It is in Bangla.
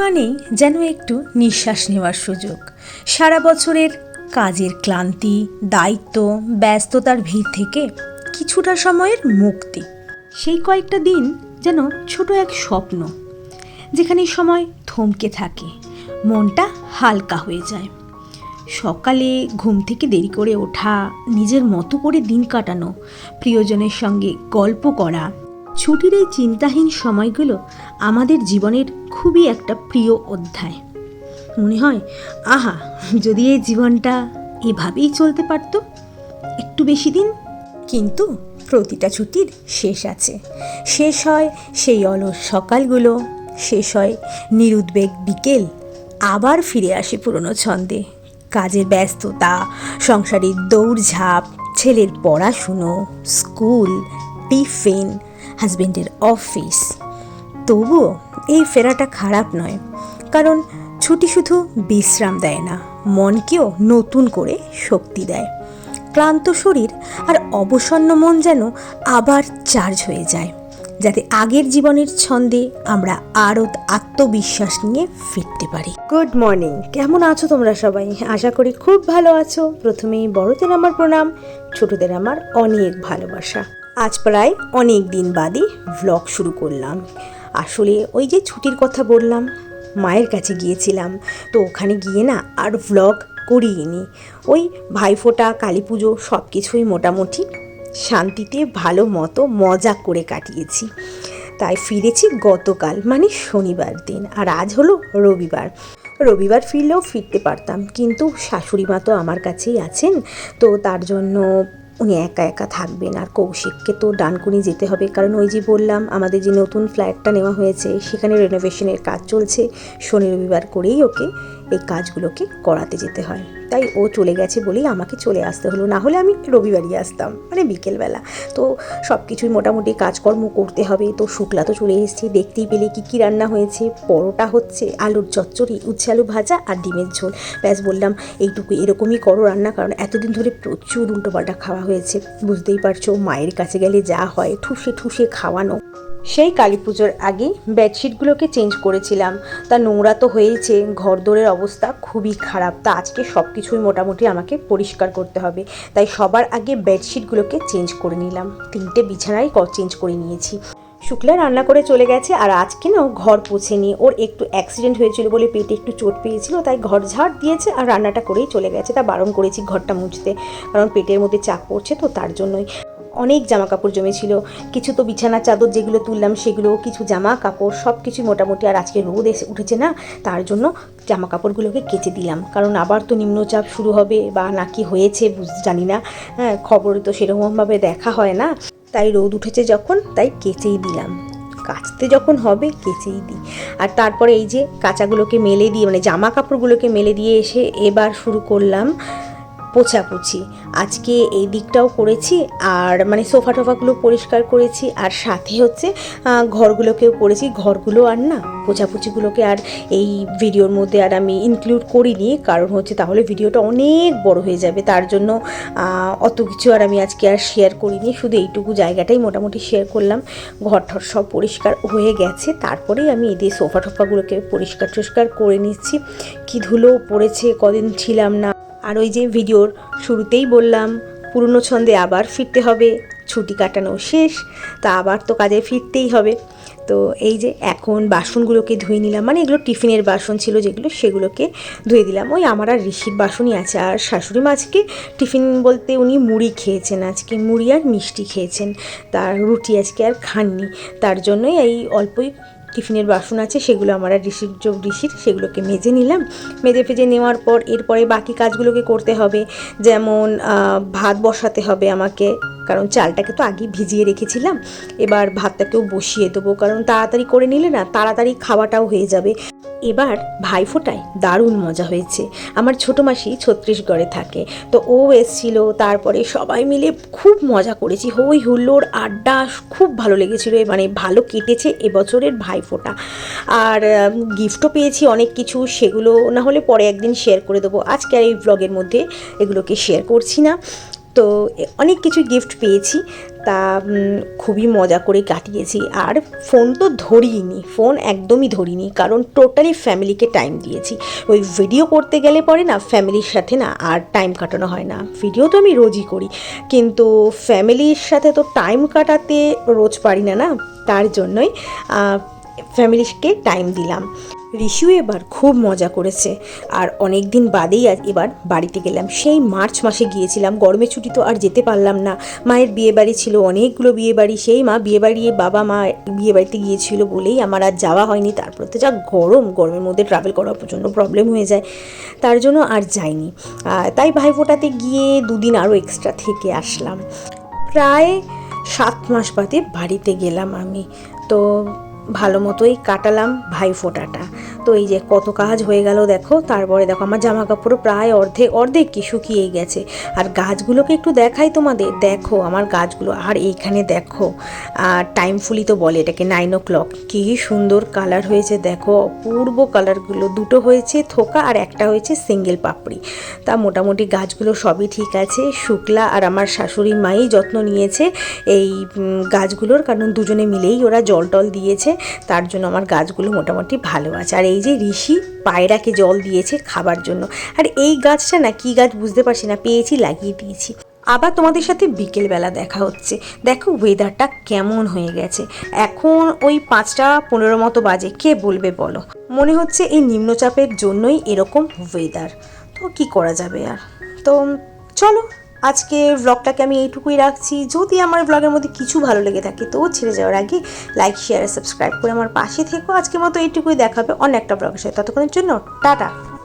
মানেই যেন একটু নিঃশ্বাস নেওয়ার সুযোগ। সারা বছরের কাজের ক্লান্তি, দায়িত্ব, ব্যস্ততার ভিড় থেকে কিছুটা সময়ের মুক্তি। সেই কয়েকটা দিন যেন ছোট এক স্বপ্ন, যেখানে সময় থমকে থাকে, মনটা হালকা হয়ে যায়। সকালে ঘুম থেকে দেরি করে ওঠা, নিজের মতো করে দিন কাটানো, প্রিয়জনের সঙ্গে গল্প করা ছুটির এই চিন্তাহীন সময়গুলো আমাদের জীবনের খুবই একটা প্রিয় অধ্যায়। মনে হয়, আহা, যদি এই জীবনটা এভাবেই চলতে পারত, একটু বেশি দিন, কিন্তু প্রতিটা ছুটির শেষ আছে। শেষ হয় সেই অলস সকালগুলো, শেষ হয় নিরুদ্বেগ বিকেল, আবার ফিরে আসে পুরনো ছন্দে। কাজের ব্যস্ততা, সংসারের দৌড়ঝাঁপ, ছেলের পড়াশুনো, স্কুল, টিফিন হাজবেন্ডের অফিস। তবুও এই ফেরাটা খারাপ নয়, কারণ ছুটি শুধু বিশ্রাম দেয় না, মনকেও নতুন করে শক্তি দেয়। ক্লান্ত শরীর আর অবসন্ন মন যেন আবার চার্জ হয়ে যায়, যাতে আগের জীবনের ছন্দে আমরা আরও আত্মবিশ্বাস নিয়ে ফিরতে পারি। গুড মর্নিং কেমন আছো তোমরা সবাই? আশা করি খুব ভালো আছো। প্রথমেই বড়দের আমার প্রণাম, ছোটদের আমার অনেক ভালোবাসা। আজ প্রায় অনেক দিন বাদে ভ্লগ শুরু করলাম। আসলে ওই যে ছুটির কথা বললাম, মায়ের কাছে গিয়েছিলাম, তো ওখানে গিয়ে না আর ভ্লগ করিনি ওই ভাইফোঁটা কালী পুজো সব কিছুই মোটামুটি শান্তিতে, ভালো মতো মজা করে কাটিয়েছি। তাই ফিরেছি গতকাল মানে শনিবার দিন, আর আজ হলো রবিবার। রবিবার ফিরলেও ফিরতে পারতাম, কিন্তু শাশুড়ি মা তো আমার কাছেই আছেন, তো তার জন্য উনি একা একা থাকবেন আর কৌশিককে তো ডানকুনি যেতে হবে। কারণ ওই যে বললাম, আমাদের যে নতুন ফ্ল্যাটটা নেওয়া হয়েছে, সেখানে রেনোভেশনের কাজ চলছে। শনি রবিবার করেই ওকে এই কাজগুলোকে করাতে যেতে হয়। তাই ও চলে গেছে বলেই আমাকে চলে আসতে হলো। না হলে আমি রবিবারই আসতাম মানে বিকেলবেলা। তো সব কিছুই মোটামুটি কাজকর্ম করতে হবে। তো শুক্লা তো চলে এসেছি, দেখতেই পেলে কী কী রান্না হয়েছে। পরোটা হচ্ছে, আলুর চচ্চড়ি, উচ্ছে আলু ভাজা আর ডিমের ঝোল। ব্যাস বললাম, এইটুকু এরকমই করো রান্না, কারণ এতদিন ধরে প্রচুর উল্টোপাল্টা খাওয়া হয়েছে। বুঝতেই পারছ, মায়ের কাছে গেলে যা হয়, ঠুসে ঠুসে খাওয়ানো। সেই কালী পুজোর আগে বেডশিটগুলোকে চেঞ্জ করেছিলাম। তা নোংরা তো হয়েইছে, ঘরদোরের অবস্থা খুবই খারাপ। তা আজকে সব কিছুই মোটামুটি আমাকে পরিষ্কার করতে হবে। তাই সবার আগে বেডশিটগুলোকে চেঞ্জ করে নিলাম। তিনটে বিছানাই চেঞ্জ করে নিয়েছি। শুক্লা রান্না করে চলে গেছে আর আজকে না ঘর পোছেনি? ওর একটু অ্যাক্সিডেন্ট হয়েছিল বলে পেটে একটু চোট পেয়েছিল, তাই ঘর ঝাড় দিয়েছে আর রান্নাটা করেই চলে গেছে। তা বারণ করেছি ঘরটা মুছতে। কারণ পেটের মধ্যে চাপ পড়ছে তো তার জন্যই। অনেক জামা কাপড় জমেছিল। কিছু তো বিছানা চাদর যেগুলো তুললাম সেগুলো, কিছু জামা কাপড় সব কিছু মোটামুটি আর আজকে রোদ এসে উঠেছে না, তার জন্য জামা কাপড়গুলোকে কেচে দিলাম। কারণ আবার তো নিম্নচাপ শুরু হবে বা নাকি হয়েছে বুঝ, জানি না। হ্যাঁ খবর তো সেরকমভাবে দেখা হয় না। তাই রোদ উঠেছে যখন, তাই কেচেই দিলাম। কাচতে যখন হবে কেচেই দিই। আর তারপরে এই যে কাঁচাগুলোকে মেলে দিয়ে মানে জামা কাপড়গুলোকে মেলে দিয়ে এসে এবার শুরু করলাম পোছাপুছি আজকে এই দিকটাও করেছি আর মানে সোফা টোফাগুলো পরিষ্কার করেছি আর সাথে হচ্ছে ঘরগুলোকেও করেছি। ঘরগুলো আর না পোছাপুছিগুলোকে আর এই ভিডিওর মধ্যে আর আমি ইনক্লুড করিনি। কারণ হচ্ছে তাহলে ভিডিওটা অনেক বড় হয়ে যাবে। তার জন্য অত কিছু আর আমি আজকে আর শেয়ার করিনি। শুধু এইটুকু জায়গাটাই মোটামুটি শেয়ার করলাম। ঘর ঠর সব পরিষ্কার হয়ে গেছে। তারপরেই আমি এদের সোফা টোফাগুলোকে পরিষ্কার টরিষ্কার করে নিচ্ছি। কি ধুলো পড়েছে, কদিন ছিলাম না। আর ওই যে ভিডিওর শুরুতেই বললাম, পুরনো ছন্দে আবার ফিরতে হবে, ছুটি কাটানো শেষ, তা আবার তো কাজে ফিরতেই হবে। তো এই যে এখন বাসনগুলোকে ধুয়ে নিলাম মানে এগুলো টিফিনের বাসন ছিল যেগুলো, সেগুলোকে ধুয়ে দিলাম। ওই আমার আর ঋষির বাসনই আছে, আর শাশুড়ি মা আজকে টিফিন বলতে উনি মুড়ি খেয়েছেন, আজকে মুড়ি আর মিষ্টি খেয়েছেন, তার রুটি আজকে আর খাননি, তার জন্যই এই অল্পই টিফিনের বাসন আছে, সেগুলো আমরা আর যোগ ডিশির সেগুলোকে মেজে নিলাম। মেজে ফেজে নেওয়ার পর এরপরে বাকি কাজগুলোকে করতে হবে। যেমন ভাত বসাতে হবে আমাকে। কারণ চালটাকে তো আগে ভিজিয়ে রেখেছিলাম। এবার ভাতটাকেও বসিয়ে দেবো, কারণ তাড়াতাড়ি করে নিলে না তাড়াতাড়ি খাওয়াটাও হয়ে যাবে। এবার ভাইফোঁটায় দারুণ মজা হয়েছে। আমার ছোটো মাসি ছত্তিশগড়ে থাকে, তো ও এসছিল, তারপরে সবাই মিলে খুব মজা করেছি। হই হুল্লোড়, আড্ডা, খুব ভালো লেগেছিল মানে ভালো কেটেছে এবছরের ভাইফোঁটা। আর গিফটও পেয়েছি অনেক কিছু, সেগুলো না হলে পরে একদিন শেয়ার করে দেবো। আজকে আর এই ব্লগের মধ্যে এগুলোকে শেয়ার করছি না। তো অনেক কিছু গিফট পেয়েছি। তা খুবই মজা করে কাটিয়েছি। আর ফোন তো ধরিনি ফোন একদমই ধরিনি কারণ টোটালি ফ্যামিলিকে টাইম দিয়েছি। ওই ভিডিও করতে গেলে পরে না ফ্যামিলির সাথে না আর টাইম কাটানো হয় না। ভিডিও তো আমি রোজই করি। কিন্তু ফ্যামিলির সাথে তো টাইম কাটাতে রোজ পারি না না, তার জন্যই ফ্যামিলিকে টাইম দিলাম। ঋষিও এবার খুব মজা করেছে। আর অনেক দিন বাদেই এবার বাড়িতে গেলাম। সেই মার্চ মাসে গিয়েছিলাম। গরমের ছুটি তো আর যেতে পারলাম না। মায়ের বিয়ে বাড়ি ছিল, অনেকগুলো বিয়ে বাড়ি সেই মা বিয়ে বাড়ি বাবা মা বিয়ে বাড়িতে গিয়েছিল বলেই আমার আর যাওয়া হয়নি। তারপর তো যা গরম, গরমের মধ্যে ট্রাভেল করার প্রচণ্ড প্রবলেম হয়ে যায়। তার জন্য আর যাইনি। তাই ভাইফোঁটাতে গিয়ে দুদিন আরও এক্সট্রা থেকে আসলাম। প্রায় সাত মাস বাদে বাড়িতে গেলাম আমি। তো ভালো মতোই কাটালাম ভাই ফোটাটা। তো এই যে কত কাজ হয়ে গেল দেখো, তারপরে দেখো আমার জামা কাপড়ও প্রায় অর্ধেক অর্ধেক কি শুকিয়ে গেছে। আর গাছগুলোকে একটু দেখাই তোমাদের। দেখো, আমার গাছগুলো, আর এইখানে দেখো, আর টাইম ফুলি তো বলে এটাকে নাইন ও ক্লক কী সুন্দর কালার হয়েছে, দেখো, অপূর্ব কালারগুলো দুটো হয়েছে থোকা আর একটা হয়েছে সিঙ্গেল পাপড়ি। তা মোটামুটি গাছগুলো সবই ঠিক আছে। শুক্লা আর আমার শাশুড়ি মাই যত্ন নিয়েছে এই গাছগুলোর, কারণ দুজনে মিলেই ওরা জল টল দিয়েছে। তার জন্য আমার গাছগুলো মোটামুটি ভালো আছে। আর এই যে ঋষি পায়রাকে জল দিয়েছে খাবার জন্য। আর এই গাছটা না কী গাছ বুঝতে পারছি না, পেয়েছি, লাগিয়ে দিয়েছি। আবার তোমাদের সাথে বিকেলবেলা দেখা হচ্ছে। দেখো ওয়েদারটা কেমন হয়ে গেছে। এখন ওই পাঁচটা পনেরো মতো বাজে, কে বলবে বলো? মনে হচ্ছে এই নিম্নচাপের জন্যই এরকম ওয়েদার তো কি করা যাবে আর? তো চলো আজকে ব্লগটাকে আমি এইটুকুই রাখছি। যদি আমার ব্লগের মধ্যে কিছু ভালো লেগে থাকে, তো ছেড়ে যাওয়ার আগে লাইক শেয়ার সাবস্ক্রাইব করে আমার পাশে থেকো। আজকের মতো এইটুকুই দেখাবে অনেকটা ব্লগের সাথে। ততক্ষণের জন্য টাটা।